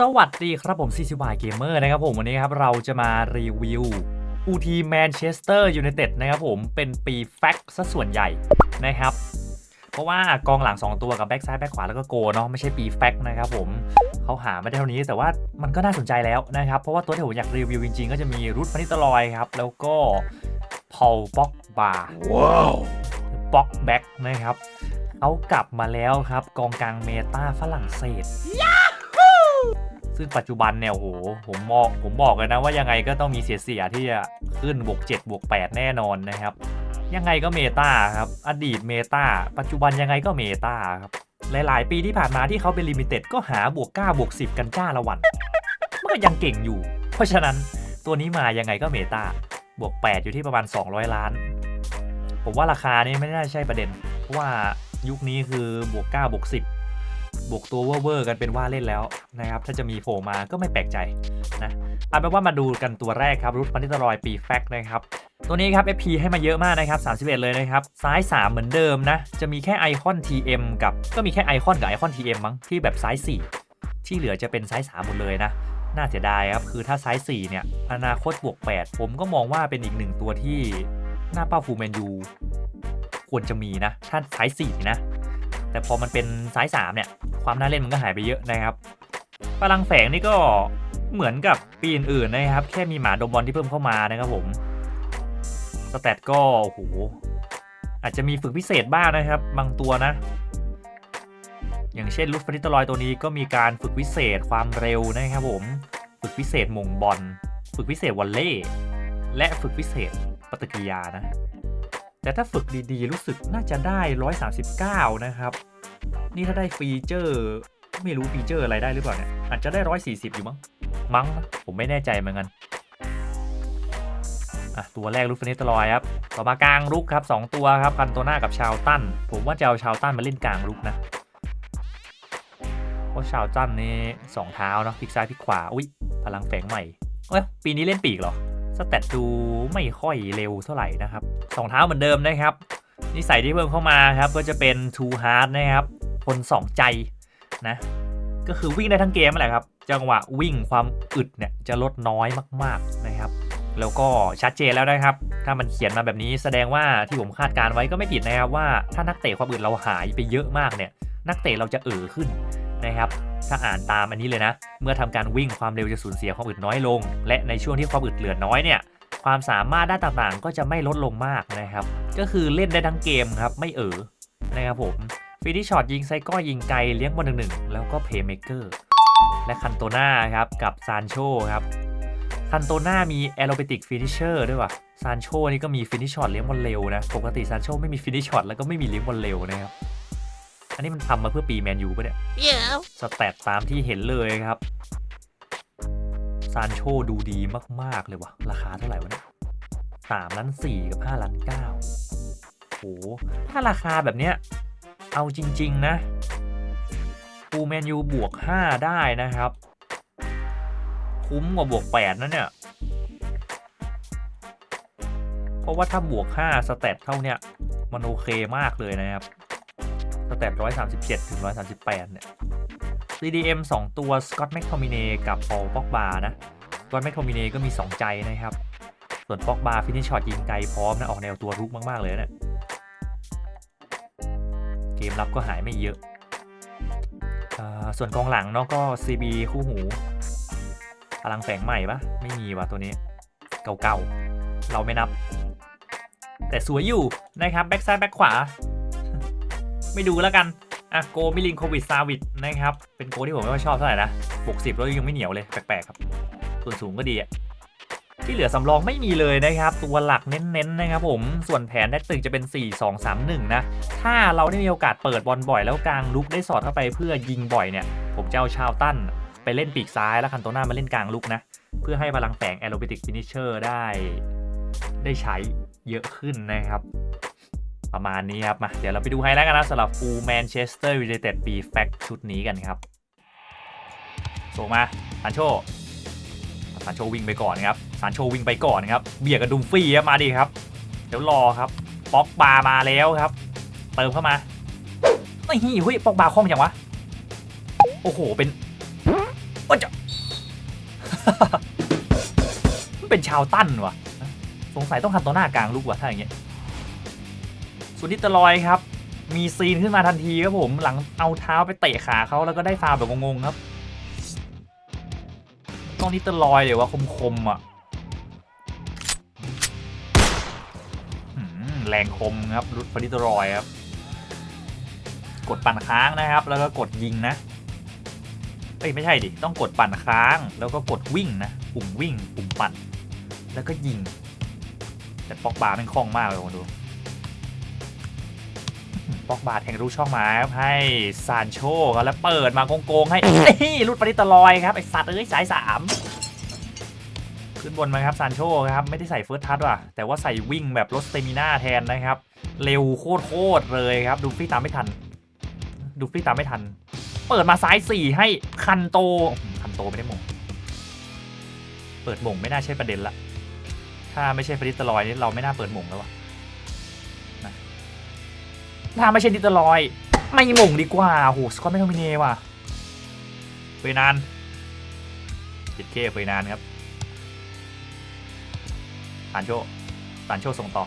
สวัสดีครับผม CCY Gamer นะครับผมวันนี้ครับเราจะมารีวิวอูทีแมนเชสเตอร์ยูไนเต็ดนะครับผมเป็นปีแฟกซะส่วนใหญ่นะครับ เพราะว่ากองหลัง 2 ตัวกับแบ็กซ้ายแบ็กขวาแล้วก็โกเนาะไม่ใช่ปีแฟกนะครับผมเขาหาไม่ได้เท่านี้แต่ว่ามันก็น่าสนใจแล้วนะครับ เพราะว่าตัวที่ผมอยากรีวิวจริงๆ ก็จะมีรุดพนิตลอยครับ แล้วก็พอลบ็อกบาร์ว้าวบ็อกแบ็กนะครับเขากลับมาแล้วครับ กองกลางเมตาฝรั่งเศส ซึ่งปัจจุบันเนี่ยโหผมมองผมบอกเลยนะว่ายังไงก็ต้องมีเสียๆที่จะขึ้นบวก7บวก8แน่นอนนะครับ ยังไงก็เมตาครับ อดีตเมตาปัจจุบันยังไงก็เมตาครับ หลาย ๆ ปีที่ผ่านมาที่เขาเป็นลิมิเต็ดก็หาบวก9บวก10 กันจ้าละวันมันก็ยังเก่งอยู่ เพราะฉะนั้นตัวนี้มายังไงก็เมตาบวก 8 อยู่ที่ประมาณ 200 ล้าน ผมว่าราคานี่ไม่น่าใช่ประเด็น เพราะว่ายุคนี้คือบวก9บวก10 บวกตัวเวอร์กันเป็นว่าเล่นแล้วนะครับ ถ้าจะมีโผล่มาก็ไม่แปลกใจนะเอาเป็นว่ามาดูกันตัวแรกครับ รุดพันิตรอยปีแฟกนะครับ ตัวนี้ครับ FP ให้มาเยอะมากนะครับ 31 เลยนะครับ ซ้าย 3 เหมือนเดิมนะ จะมีแค่ไอคอน TM กับก็มีแค่ไอคอนกับไอคอน TM มั้งที่แบบซ้าย 4 ที่เหลือจะเป็นซ้าย 3 หมดเลยนะน่าเสียดายครับ คือถ้าซ้าย4เนี่ย อนาคตบวก 8 ผมก็มองว่าเป็นอีกหนึ่งตัวที่หน้าเป้าฟูลแมนยูควรจะมีนะ ถ้าซ้าย4นะ แต่พอมันเป็นซ้าย3เนี่ย ความน่าเล่นมันก็หายไปเยอะนะครับพลังแฝงนี่ก็เหมือนกับปีอื่นๆนะครับ แค่มีหมาดมบอลที่เพิ่มเข้ามานะครับผมสแตทก็โอ้โหอาจจะมีฝึกพิเศษบ้างนะครับ บางตัวนะ อย่างเช่นลูฟฟนิตลอยตัวนี้ก็มีการฝึกพิเศษความเร็วนะครับผม ฝึกพิเศษมงบอล ฝึกพิเศษวอลเล่และฝึกพิเศษปฏิกิริยานะ แต่ถ้าฝึกดีๆ รู้สึกน่าจะได้ 139 นะครับ นี่ถ้าได้ฟีเจอร์ ไม่รู้ฟีเจอร์อะไรได้หรือเปล่าเนี่ย อาจจะได้ 140 อยู่มั้ง มั้ง ผมไม่แน่ใจเหมือนกันอะตัวแรกลูกฟินิตลอยครับ ต่อมากลางลุกครับ 2 ตัวครับคันโตนากับชาวตันผมว่าจะเอาชาวตันมาเล่นกลางลุกนะเพราะชาวตันนี่สองเท้าเนาะพลิกซ้ายพลิกขวา อุ้ยพลังแฝงใหม่เอ้ยปีนี้เล่นปีกเหรอสแตทดูไม่ค่อยเร็วเท่าไหร่นะครับสองเท้าเหมือนเดิมนะครับนิสัยที่เพิ่มเข้ามาครับก็จะเป็น two hard นะครับ คนสองใจนะก็คือวิ่งได้ทั้งเกมแหละครับ จังหวะวิ่งความอึดเนี่ยจะลดน้อยมากๆนะครับ แล้วก็ชัดเจนแล้วนะครับ ถ้ามันเขียนมาแบบนี้แสดงว่าที่ผมคาดการไว้ก็ไม่ผิดนะครับว่าถ้านักเตะความอึดเราหายไปเยอะมากเนี่ย นักเตะเราจะเอ่อขึ้นนะครับ ถ้าอ่านตามอันนี้เลยนะ เมื่อทำการวิ่งความเร็วจะสูญเสียความอึดน้อยลง และในช่วงที่ความอึดเหลือน้อยเนี่ยความสามารถด้านต่างๆ ก็จะไม่ลดลงมากนะครับ ก็คือเล่นได้ทั้งเกมครับไม่เออนะครับผม ฟีดิช็อตยิงไซก้อยิงไกลเลี้ยงบอลหนึ่งๆแล้วก็เพย์เมเกอร์และคันโตนาครับกับซานโชครับคันโตนามีแอโรเบติกฟินิชเชอร์ด้วยว่ะซานโชนี่ก็มีฟินิชช็อตเลี้ยงบอลเร็วนะ ปกติซานโชไม่มีฟินิชช็อตแล้วก็ไม่มีเลี้ยงบอลเร็วนะครับ อันนี้มันทำมาเพื่อปีแมนยูปะเนี่ย Yeah. สแตทตามที่เห็นเลยครับซานโชดูดีมาก ๆ เลยว่ะ ราคาเท่าไหร่วะเนี่ยสามล้านสี่กับห้าล้านเก้าโหถ้าราคาแบบเนี้ย เอาจริง ๆ นะปูแมนยูบวก 5 ได้นะครับ คุ้มกว่าบวก 8 นะเนี่ย เพราะว่าถ้าบวก 5สแตทเท่าเนี้ยมันโอเคมากเลยนะครับสแตท137 ถึง 138 เนี่ย CDM 2 ตัว Scott McTominay กับ Paul Pogba นะ Scott McTominay ก็มี 2 ใจนะครับ ส่วน Pogba ฟินิชช็อตยิงไกลพร้อมนะ ออกแนวตัวรุกมาก ๆ เลยนะ เกมรับก็หายไม่เยอะส่วนกองหลังเนาะก็ CB คู่หูพลังแฝงใหม่ปะไม่มีว่ะตัวนี้ เก่าๆ เราไม่นับ แต่สวยอยู่นะครับแบ็กซ้ายแบ็กขวา ไม่ดูแล้วกันอะโกมิลินโควิดซาวิดนะครับ เป็นโกที่ผมไม่ค่อยชอบเท่าไหร่นะบวกสิบแล้วยังไม่เหนียวเลย แปลกๆครับ ส่วนสูงก็ดีอะ ที่เหลือสำรองไม่มีเลยนะครับ ตัวหลักเน้นๆนะครับผมส่วนแผนแท็กตึกจะเป็น 4 2 3 1 นะ ถ้าเราได้มีโอกาสเปิดบอลบ่อยแล้วกลางลุกได้สอดเข้าไปเพื่อยิงบ่อยเนี่ย ผมจะเอาชาวตั้นไปเล่นปีกซ้ายแล้วคันโตนามาเล่นกลางลุกนะ เพื่อให้พลังแฝงแอโรบิติกฟินิชเชอร์ได้ ได้ใช้เยอะขึ้นนะครับ ประมาณนี้ครับมาเดี๋ยวเราไปดูไฮไลท์กันนะสำหรับฟูลแมนเชสเตอร์ยูไนเต็ดปีแฟกชุดนี้กันครับส่งมาซานโช ซานโชวิ่งไปก่อนครับซานโชวิ่งไปก่อนครับเบียดกับดุมฟี่ครับมาดิครับ เดี๋ยวรอครับป๊อกบาร์มาแล้วครับ เติมเข้ามาไม่ฮีเฮ้ยป๊อกบาร์คล่องอย่างวะโอ้โหเป็นโอ้จะมันเป็นชาวตั้นวะสงสัยต้องคันตัวหน้ากลางลูกวะถ้าอย่างเงี้ยสุนิตลอยครับ มีซีนขึ้นมาทันทีครับผมหลังเอาเท้าไปเตะขาเขาแล้วก็ได้ฟาวแบบงงๆครับ ต้องนิตลอยเดี๋ยวว่าคมๆอะแรงคมครับรุดฟนิตลอยครับ กดปั่นค้างนะครับ แล้วก็กดยิงนะเอ้ยไม่ใช่ดิ ต้องกดปั่นค้าง แล้วก็กดวิ่งนะ ปุ่มวิ่ง ปุ่มปั่น แล้วก็ยิง แต่ปอกบาร์แม่งคล่องมากเลยผมดู ปอกบาร์แทงรู้ช่องมาครับให้ซานโชครับแล้วเปิดมาโกงๆให้รุดปริตลอยครับไอสัตว์เอ้ยสายสามขึ้นบนมาครับซานโชครับไม่ได้ใส่เฟิร์สทัชว่ะแต่ว่าใส่วิ่งแบบรถสเตมิน่าแทนนะครับ เร็วโคตรๆเลยครับ ดูฟี่ตามไม่ทัน ดูฟี่ตามไม่ทัน เปิดมาซ้ายสี่ให้คันโตคันโตไม่ได้มงเปิดมงไม่น่าใช่ประเด็นละถ้าไม่ใช่ฟริตลอยนี่เราไม่น่าเปิดมงแล้ววะนะ ถ้าไม่ใช่นิตลอย ไม่หมงดีกว่าโหสกอตไม่ทอมิเนว่ะเฟยนานเจ็ดเคเฟยนานครับสานโชสานโชส่งต่อ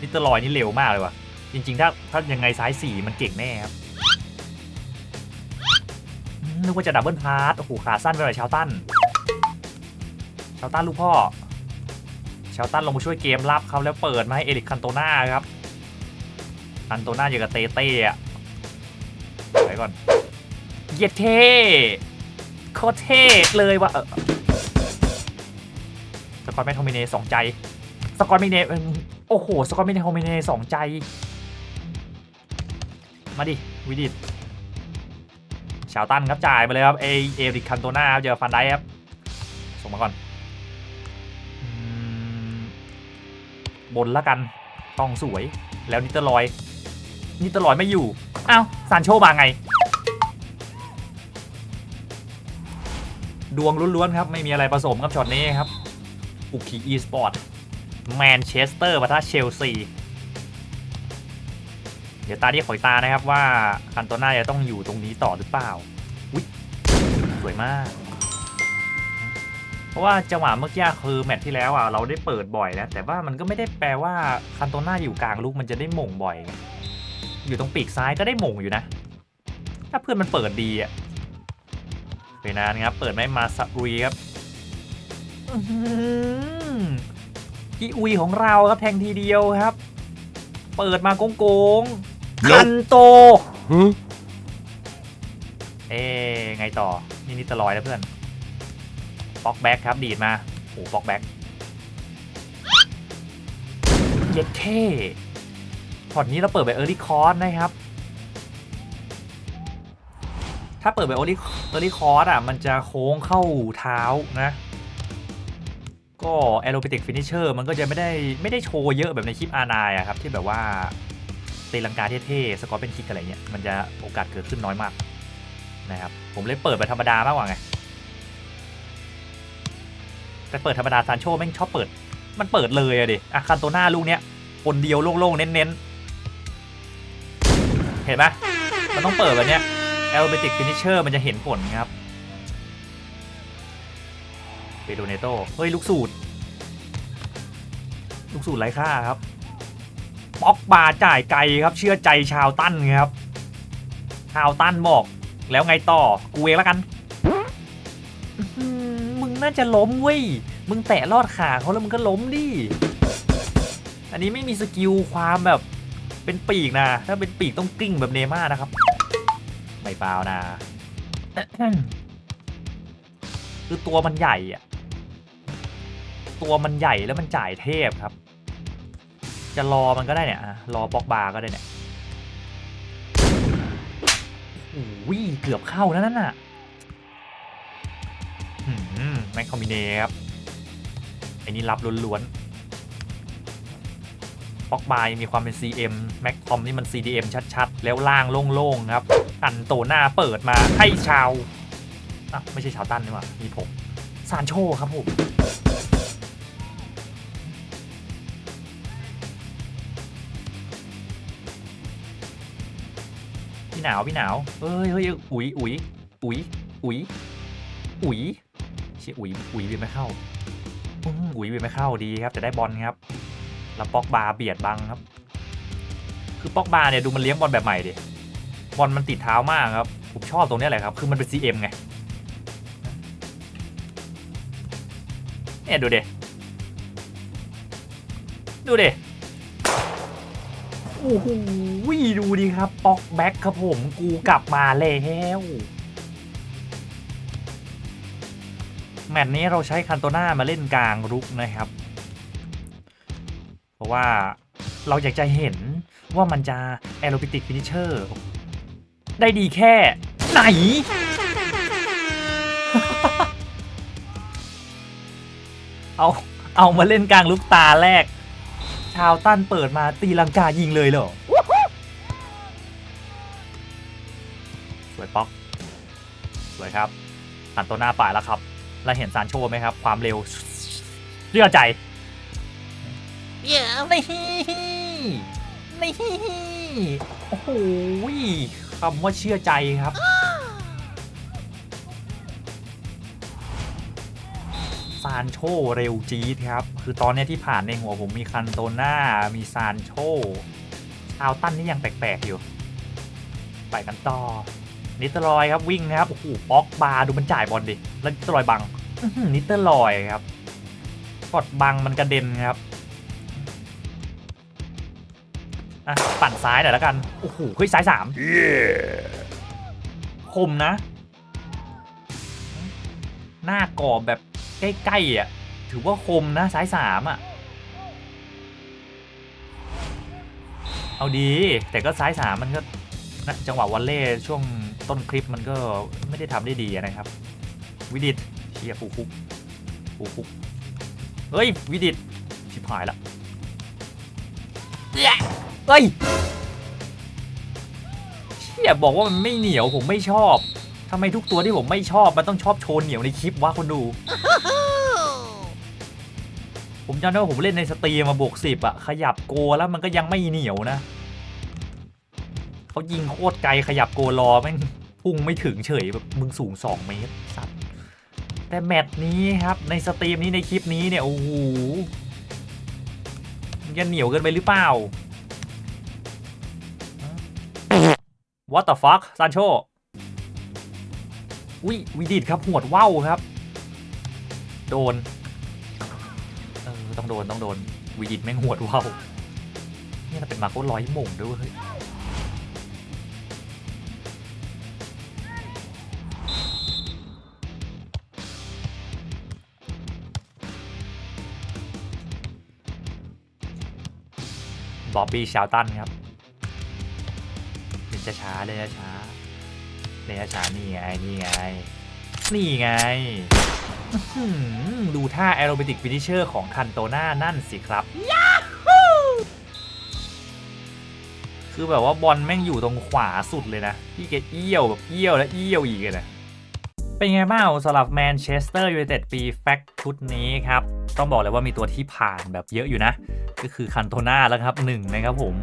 นิตลอยนี่เร็วมากเลยว่ะ จริง ๆ ถ้าถ้ายังไงซ้ายสี่มันเก่งแน่ครับนึกว่าจะดับเบิลพาร์ตโอ้โหขาสั้นไปหน่อยชาวตันชาวตันลูกพ่อชาวตันลงมาช่วยเกมรับเขาแล้วเปิดมาให้เอริกคันโตนาครับ คันโตนาอย่างกับเต้เต้อะไปก่อน เย็ดเท่โคตรเท่เลยว่ะสกอตแมนโทมิเนสองใจ สกอตมิเน่โอ้โห สกอตมิเนโทมิเนสองใจ มาดิ วิดิตชาวตันครับจ่ายไปเลยครับเอเอริคันโตนาครับเจอฟันไดครับส่งมาก่อนบนละกัน ต้องสวยแล้วนิตลอย นิตลอยไม่อยู่ อ้าวซานโชมาไง ดวงล้วนๆครับ ไม่มีอะไรผสมครับช็อตนี้ครับ อุคีอีสปอร์ตแมนเชสเตอร์ปะทะเชลซี เดี๋ยวตาที่ขอยตานะครับว่าคันโตน่าจะต้องอยู่ตรงนี้ต่อหรือเปล่าอุ๊ยสวยมาก เพราะว่าจังหวะเมื่อกี้คือแมตช์ที่แล้วอะเราได้เปิดบ่อยนะแต่ว่ามันก็ไม่ได้แปลว่าคันโตน่าอยู่กลางลูกมันจะได้หม่งบ่อยไง อยู่ตรงปีกซ้ายก็ได้หม่งอยู่นะ ถ้าเพื่อนมันเปิดดีอะเวนานครับ เปิดไม่มาสักอุยครับอื้อหือกีอุยของเราครับแทงทีเดียวครับ เปิดมาโกงๆคันโตเอ๊ะไงต่อ นี่นิดตลอยนะเพื่อนบ็อกแบ็กครับ ดีดมาโอ้บ็อกแบ็กเย็ดเท่ พอร์ตนี้เราเปิดไปเออร์ลี่คอร์สนะครับ ถ้าเปิดไปเออร์ลี่เออร์ลี่คอร์สอะ มันจะโค้งเข้าเท้านะ ก็แอโร b ิติกฟินิชเชอร์มันก็จะไม่ได้ไม่ได้โชว์เยอะแบบในคลิปอาร์นายอะครับ ที่แบบว่าตีลังกาเท่ๆ สกอร์เป็นคิกอะไรเงี้ย มันจะโอกาสเกิดขึ้นน้อยมากนะครับ ผมเลยเปิดแบบธรรมดามากกว่าไง แต่เปิดธรรมดาซานโชแม่งชอบเปิด มันเปิดเลยอะดิอะคันโตหน้าลูกเนี้ยคนเดียวโล่งๆ เน้นๆ เห็นไหมมันต้องเปิดแบบเนี้ย a e r o b a t i c Finisher มันจะเห็นผลครับเปโดเนโตเฮ้ย ลูกสูตร ลูกสูตรไร้ค่าครับป๊อกบาจ่ายไกลครับเชื่อใจชาวตั้นครับ ชาวตั้นบอกแล้วไงต่อ กูเองแล้วกัน มึงน่าจะล้มเว้ย มึงแตะลอดขาเขาแล้วมึงก็ล้มดิ อันนี้ไม่มีสกิลความแบบ เป็นปีกนะ ถ้าเป็นปีกต้องกลิ้งแบบเนม่านะครับ ไม่เปล่านะ คือตัวมันใหญ่อะตัวมันใหญ่แล้วมันจ่ายเทพครับ จะรอมันก็ได้เนี่ย รอปอกบาก็ได้เนี่ยโอ้ยเกือบเข้านะนั่นน่ะแม็กคอมบิเนครับไอ้นี่รับล้วนๆ ปอกบายมีความเป็น CM แม็กคอมนี่มัน CDM ชัดๆ แล้วล่างโล่งๆครับ อันโตหน้าเปิดมาให้ชาวอะไม่ใช่ชาวตั้นนี่หว่ามีผมซานโชครับผมพี่หนาวพี่หนาวเฮ้ยเฮ้ยอุ๋ยอุ๋ยอุ๋ยอุ๋ยอุ๋ยเชี่ยอุ๋ยอุ๋ยเวียนไม่เข้าอุ๋ยเวียนไม่เข้าดีครับแต่ได้บอลครับ แล้วปอกบาเบียดบังครับ คือปอกบาเนี่ยดูมันเลี้ยงบอลแบบใหม่ดิบอลมันติดเท้ามากครับ ผมชอบตรงเนี้ยแหละครับ คือมันเป็น CM ไงเนี่ยดูเดดูเดโอ้โหดูดิครับปอกแบ็คครับผมกูกลับมาแล้วแมตช์นี้เราใช้คันโตน่ามาเล่นกลางรุกนะครับ ราะว่าเราอยากจะเห็นว่ามันจะแอโร b ิติกฟินิเชอร์ได้ดีแค่ไหน เอา เอามาเล่นกลางลูกตาแรก ชาวตั้นเปิดมาตีลังกายิงเลยเหรอ สวยป๊อก สวยครับอันโตหน้าป่ายแล้วครับ แล้วเห็นซานโชไหมครับ ความเร็วเรียกใจ เย้นี่นี่โอ้โหคำว่าเชื่อใจครับซานโชเร็วจี๊ดครับ คือตอนนี้ที่ผ่านในหัวผมมีคันโตน่า มีซานโชชาวตั้นนี่ยังแปลกๆอยู่ ไปกันต่อ นิตรอยครับวิ่งนะครับ โอ้โหป๊อกบาร์ดูมันจ่ายบอลดิ แล้วนิตรอยบังนิตรอยครับกดบังมันกระเด็นครับ อะปั่นซ้ายหน่อยแล้วกันโอ้โหเฮ้ยซ้ายสามคมนะ หน้ากรอบแบบใกล้ๆอะถือว่าคมนะซ้ายสามอะเอาดี แต่ก็ซ้ายสามมันก็นะจังหวะวอลเล่ช่วงต้นคลิปมันก็ไม่ได้ทำได้ดีนะครับ วิดิตเชียฟูคุกฟูคุกเฮ้ย วิดิตชิบหายละ เหี้ยเฮ้ยเชี่ยบอกว่ามันไม่เหนียวผมไม่ชอบทำไมทุกตัวที่ผมไม่ชอบมันต้องชอบโชว์เหนียวในคลิปวะคนดู ผมจำได้ว่าผมเล่นในสตรีมมาบวกสิบอะขยับโกแล้วมันก็ยังไม่เหนียวนะเขายิงโคตรไกลขยับโกรอแม่งพุ่งไม่ถึงเฉยแบบมึงสูง 2 เมตรสัตว์แต่แมตช์นี้ครับในสตรีมนี้ในคลิปนี้เนี่ยโอ้โหมันจะเหนียวเกินไปหรือเปล่า What the fuck ซานโชวิวิดิตครับหวดว่าวครับ โดน เออ ต้องโดน ต้องโดนวิดิตแม่งหวดว่าวนี่เราเป็นมาโคร้อยโมงด้วยเวยบอบบี้ชาวตันครับ เล่นช้าๆเล่นช้าๆเล่นช้าๆนี่ไงนี่ไง นี่ไงอื้อหือดูท่าแอโร b ิติกฟินิชเชอร์ของคันโตน่านั่นสิครับคือแบบว่าบอลแม่งอยู่ตรงขวาสุดเลยนะ พี่แกเอี้ยวแบบเอี้ยวแล้วเอี้ยวอีกเลยนะเป็นไงบ้างสำหรับแมนเชสเตอร์ยูไนเต็ดปีแฟกชุดนี้ครับ ต้องบอกเลยว่ามีตัวที่ผ่านแบบเยอะอยู่นะ ก็คือคันโตน่าแล้วครับหนึ่งนะครับผม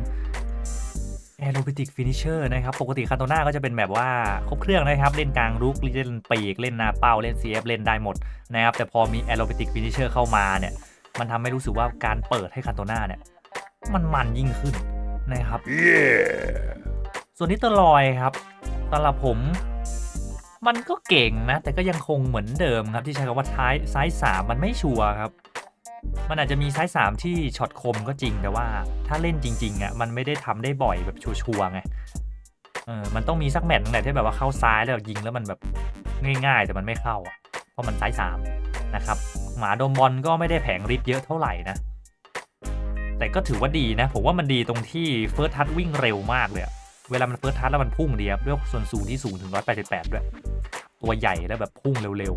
แอโร b ิติกฟินิชเชอร์นะครับ ปกติคันโตน่าก็จะเป็นแบบว่าครบเครื่องนะครับ เล่นกลางรุก เล่นปีก เล่นหนาเป้า เล่น CF เล่นได้หมดนะครับ แต่พอมีแอโร b ิติกฟินิชเชอร์เข้ามาเนี่ย มันทำให้รู้สึกว่าการเปิดให้คันโตน่าเนี่ย มันมันยิ่งขึ้นนะครับส่วนนิตรลอยครับสำหรับผม มันก็เก่งนะ แต่ก็ยังคงเหมือนเดิมครับที่ใช้คำว่าท้ายไซส์สามมันไม่ชัวร์ครับ มันอาจจะมีไซส์สามที่ช็อตคมก็จริงแต่ว่าถ้าเล่นจริงๆอะมันไม่ได้ทำได้บ่อยแบบชัวร์ๆไงเออมันต้องมีสักแมตช์นึงแหละที่แบบว่าเข้าซ้ายแล้วยิงแล้วมันแบบง่ายๆ แต่มันไม่เข้าอะเพราะมันไซส์สามนะครับหมาดมบอลก็ไม่ได้แผงริบเยอะเท่าไหร่นะ แต่ก็ถือว่าดีนะ ผมว่ามันดีตรงที่เฟิร์สทัชวิ่งเร็วมากเลยเวลามันเฟิร์สทัชแล้วมันพุ่งดีครับด้วยส่วนสูงที่สูงถึง 188 ด้วย ตัวใหญ่แล้วแบบพุ่งเร็ว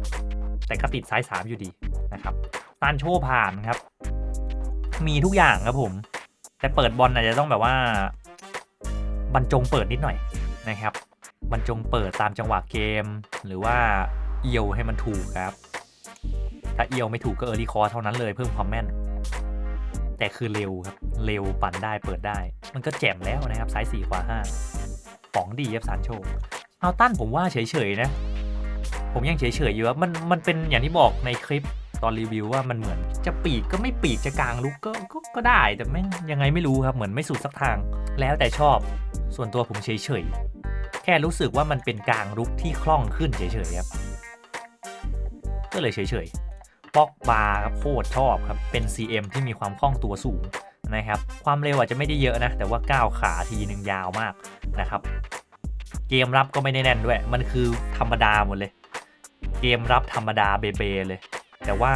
ๆ แต่ก็ติดซ้ายสามอยู่ดี นะครับซานโชผ่านครับ มีทุกอย่างครับผม แต่เปิดบอลอาจจะต้องแบบว่า บรรจงเปิดนิดหน่อยนะครับ บรรจงเปิดตามจังหวะเกม หรือว่าเอียวให้มันถูกครับ ถ้าเอียวไม่ถูกก็เออร์ลี่คอร์เท่านั้นเลยเพิ่มความแม่น แต่คือเร็วครับ เร็วปั่นได้เปิดได้ มันก็แจ่มแล้วนะครับซ้าย4ขวา5ของดีครับซานโชเอาตั้นผมว่าเฉยๆนะ ผมยังเฉยๆอยู่ว่ามันมันเป็นอย่างที่บอกในคลิป ตอนรีวิวว่ามันเหมือนจะปีกก็ไม่ปีกจะกลางลุกก็ก็ก็ได้แต่แม่ยังไงไม่รู้ครับเหมือนไม่สุดสักทาง แล้วแต่ชอบส่วนตัวผมเฉยๆ แค่รู้สึกว่ามันเป็นกลางลุกที่คล่องขึ้นเฉยๆครับ ก็เลยเฉยๆป็อกบาร์ครับโคตรชอบครับเป็น CM ที่มีความคล่องตัวสูงนะครับ ความเร็วอาจจะไม่ได้เยอะนะ แต่ว่าก้าวขาทีหนึ่งยาวมากนะครับ เกมรับก็ไม่ได้แน่นด้วย มันคือธรรมดาหมดเลย เกมรับธรรมดาเบเบเลย แต่ว่า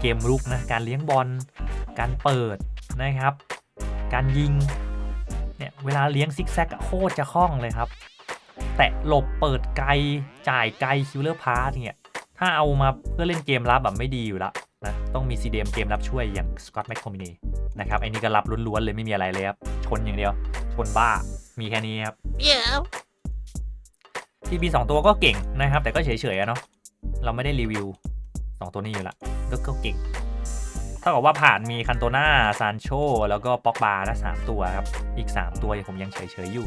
เกมรุกนะการเลี้ยงบอล การเปิดนะครับ การยิงเนี่ยเวลาเลี้ยงซิกแซกอะโคตรจะคล่องเลยครับ แตะหลบเปิดไกลจ่ายไกลคิวเลอร์พาร์เนี่ยถ้าเอามาเพื่อเล่นเกมรับแบบไม่ดีอยู่ละนะต้องมี CDM เกมรับช่วยอย่าง Scott McTominay นะครับไอ้นี่ก็รับล้วนๆเลยไม่มีอะไรเลยครับ ชนอย่างเดียว ชนบ้ามีแค่นี้ครับ Yeah. ทีบีสองตัวก็เก่งนะครับ แต่ก็เฉยๆอะเนาะเราไม่ได้รีวิว 2 ตัวนี้อยู่ละก็ก็เก่งเท่ากับว่าผ่านมีคันโตนาซานโชแล้วก็ป็อกบานะสามตัวครับ อีก 3 ตัวผมยังเฉยๆอยู่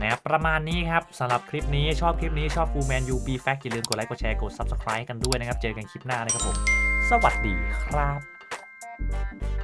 นะครับประมาณนี้ครับสำหรับคลิปนี้ชอบคลิปนี้ชอบฟูแมนยูบีแฟกอย่าลืมกดไลค์กดแชร์กด Subscribe กันด้วยนะครับ เจอกันคลิปหน้านะครับผม สวัสดีครับ